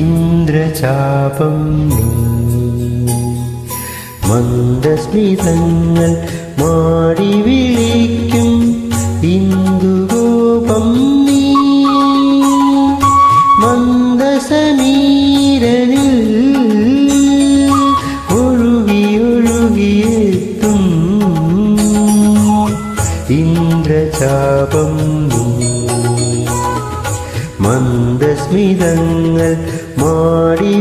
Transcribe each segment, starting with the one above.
ഇന്ദ്രചാപം മന്ദസ്മിതങ്ങൾ മാടി വിളിക്കും ഇന്ദ്രചാപം മന്ദസ്മിതങ്ങൾ മാടി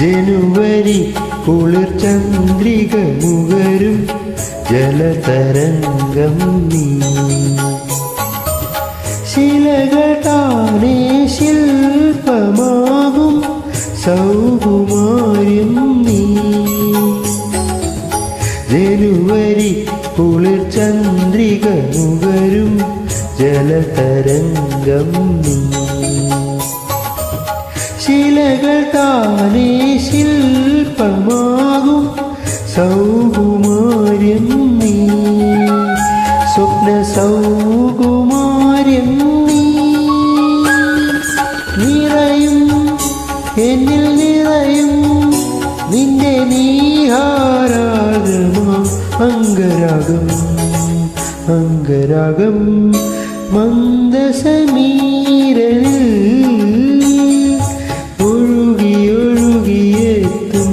ജനുവരി കുളിർ ചന്ദ്രിക മുകരും ജലതരംഗം നീ. ശിലകൾ താനേ ശില്പമാകും സൗകുമാര്യം നീ. ജനുവരി കുളിർ ചന്ദ്രിക മുകരും ജലതരംഗം നീ. ശിലകൾ താനേ സൗകുമാര്യം നീ. നിറയും എന്നിൽ നിറയും നിന്റെ നീഹാരാഗമാ അംഗരാഗം അംഗരാഗം മന്ദസമീരനിൽ ഒഴുകിയൊഴുകിയെത്തും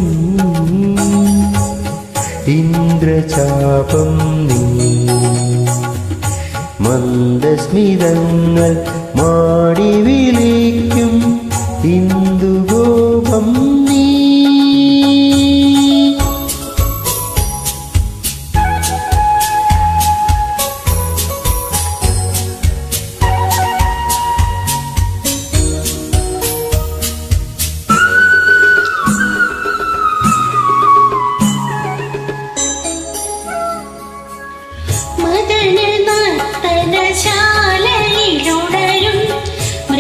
ഇന്ദ്രചാപം നീ മന്ദസ്മിതങ്ങൾ മാടി വിളിക്കും. ഇന്ദുഗോപം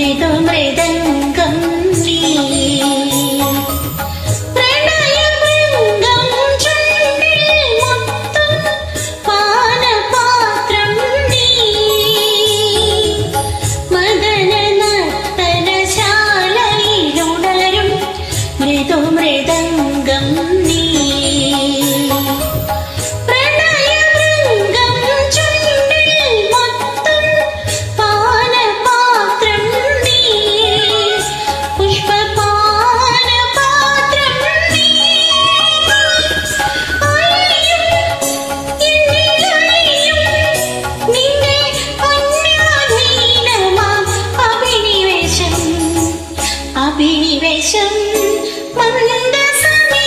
美的美的。അഭിനിവേശം മന്ദസമീരനിൽ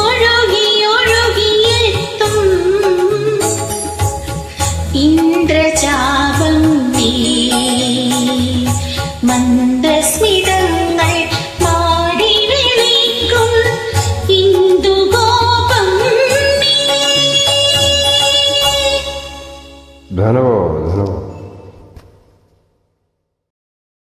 ഒഴുകി ഒഴുകിയെത്തും ഇന്ദ്രചാപം നീ മന്ദസ്മിതങ്ങൾ മാടി വിളിക്കും ഇന്ദുഗോപം നീ ധനവോ ധനവോ